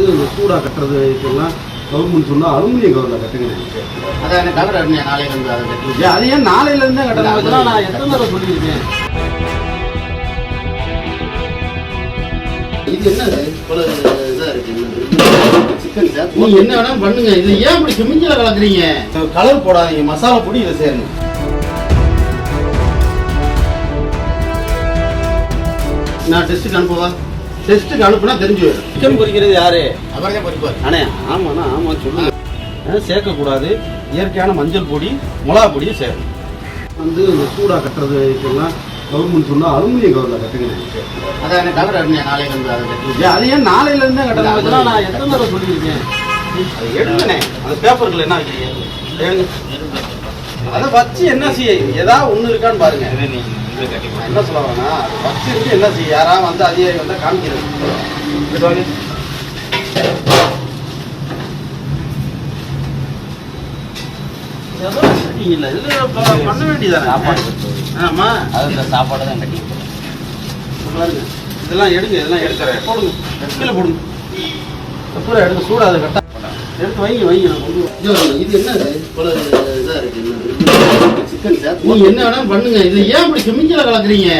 வந்து இந்த சூடா கட்டுறது இதெல்லாம் கவர்மெண்ட் சொன்னா அலுமினியம் கவர்ல கட்டுங்க. அதான் கலர் அருமையா நாளைக்கு வந்து அதை கட்டி ஏன் அது ஏன் நாளையில இருந்தே கட்டணும். இதெல்லாம் நான் எத்தனை தடவை சொல்லியிருக்கேன்? இது என்னது இவ்வளவு இதா இருக்கு சிக்கன் சார்? நீ என்ன வேணா பண்ணுங்க. இது ஏன் இப்படி கெமிக்கல கலக்குறீங்க? கலர் போடாதீங்க. மசாலா பொடி இதை சேரணும் நான் டெஸ்ட்டுக்கு அனுப்புவா டெஸ்ட்டுக்கு அனுப்புனா தெரிஞ்சு சிக்கன் பொரிக்கிறது யாரு? அவரே தான் பொறிப்பார். அண்ணே ஆமாண்ணா ஆமா சொல்லுங்க. சேர்க்கக்கூடாது. இயற்கையான மஞ்சள் பொடி மிளகா பொடியும் சேரும். வந்து இந்த சூடா கட்டுறது இதெல்லாம் கவர்மெண்ட் சொன்னா அலுமினியம் கவர்ல கட்டுங்க. அதான் கலர் அருமையா நாளைக்கு வந்து அதை ஏன் அது ஏன் நாளையில இருந்தே கட்டணும். நான் எத்தனை தடவை சொல்லியிருக்கேன்? அது எடுங்கண்ணே. அந்த பேப்பருக்குள்ள என்ன வைக்கிறீங்க? அதை வச்சு என்ன செய்ய ஏதாவது ஒண்ணு இருக்கான்னு பாருங்க. நான் என்ன சொல்ல வரேன்னா அதை இருக்கு என்ன செய்ய யாராவது வந்து அதிகாரி வந்தா காமிக்கிறது. இல்ல இதுல பண்ண வேண்டியதானே ஆமா அது இந்த சாப்பாடு தான் கட்டி பாருங்க. இதெல்லாம் எடுங்க இதெல்லாம் எடுக்கிறேன் போடுங்க. கீழே போடுங்க. பூரா எடுத்து சூடா அதை கட்டா எடுத்து வைங்க வைங்க. இது என்னது? இவ்வளவு இதா இருக்கு என்னது? Chicken sir. நீ என்ன வேணா பண்ணுங்க. இது ஏன் இப்படி கெமிக்கல கலக்குறீங்க?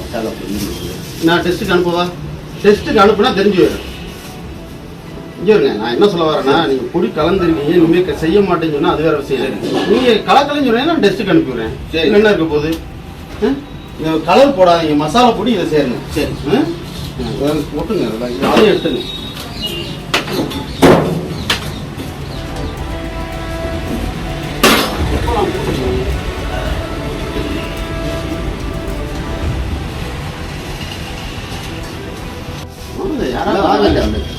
மசாலா பொடி நான் டெஸ்ட்டுக்கு அனுப்புவா? டெஸ்ட்டுக்கு அனுப்புனா தெரிஞ்சு இங்க இருங்க. நான் என்ன சொல்ல வரேன்னா நீங்க பொடி கலந்துருக்கீங்க. இனிமே க- செய்ய மாட்டேன்னு சொன்னா அது வேற விஷயம். நீங்க கலக்கலன்னு சொன்னீங்கன்னா நான் டெஸ்ட்டுக்கு அனுப்பிடுறேன் சரி. என்ன இருக்க போகுது? கலர் போடாதீங்க. மசாலா பொடி இதை சேரணும் சரி. அதெல்லாம் அதையும் எடுத்துங்க யாராவது வாங்க வாங்க. வந்து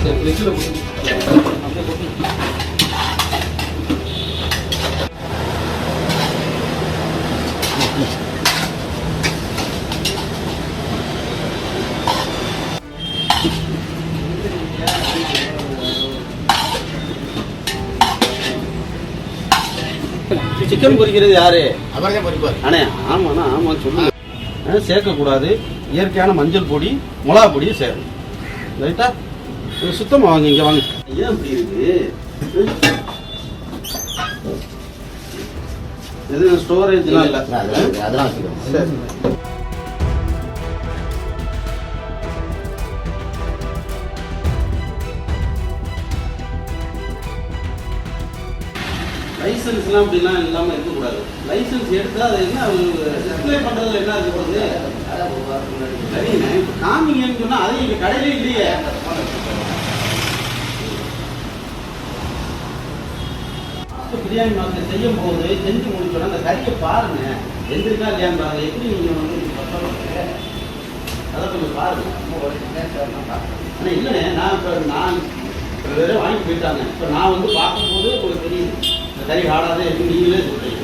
சரி, ஃப்ரிட்ஜில் போட்டு அப்படியே போட்டு சிக்கன் பொரிக்கிறது யாரு அவரே தான் பொறிப்பார் அண்ணே ஆமாண்ணா ஆமா சொல்லுங்க ஆ, சேர்க்கக்கூடாது. இயற்கையான மஞ்சள் பொடி மிளகா பொடியும் சேரும். ரைட்டா? இது சுத்தமா வாங்க இங்க வாங்க. ஏன் இப்படி இருக்கு? எது ஸ்டோரேஜ்லாம் இல்லை. அதெல்லாம் சரி. லைசன்ஸ்லாம் அப்படிலாம் இல்லாமல் இருக்கக்கூடாது. லைசன்ஸ் எடுத்தால் அது என்ன டிஸ்பிளே பண்ணுறதுல என்ன இருக்க போகுது இப்போ காமிங்கன்னு சொன்னால் அது இங்கே கடையிலே இல்லையே. பிரியாணி மாதிரி செய்யும் போது செஞ்சு முடிச்சோன்னா அந்த கறியை பாருங்க. எந்திரிக்கா இல்லையா பாருங்க. எப்படி நீங்கள் வந்து அதை கொஞ்சம் பாருங்க. ஆனால் இல்லைண்ணே நான் இப்போ நான் வாங்கி போயிட்டாங்க. இப்போ நான் வந்து பார்க்கும்போது உங்களுக்கு தெரியுது ஆடாத நீங்களே சொல்றீங்க.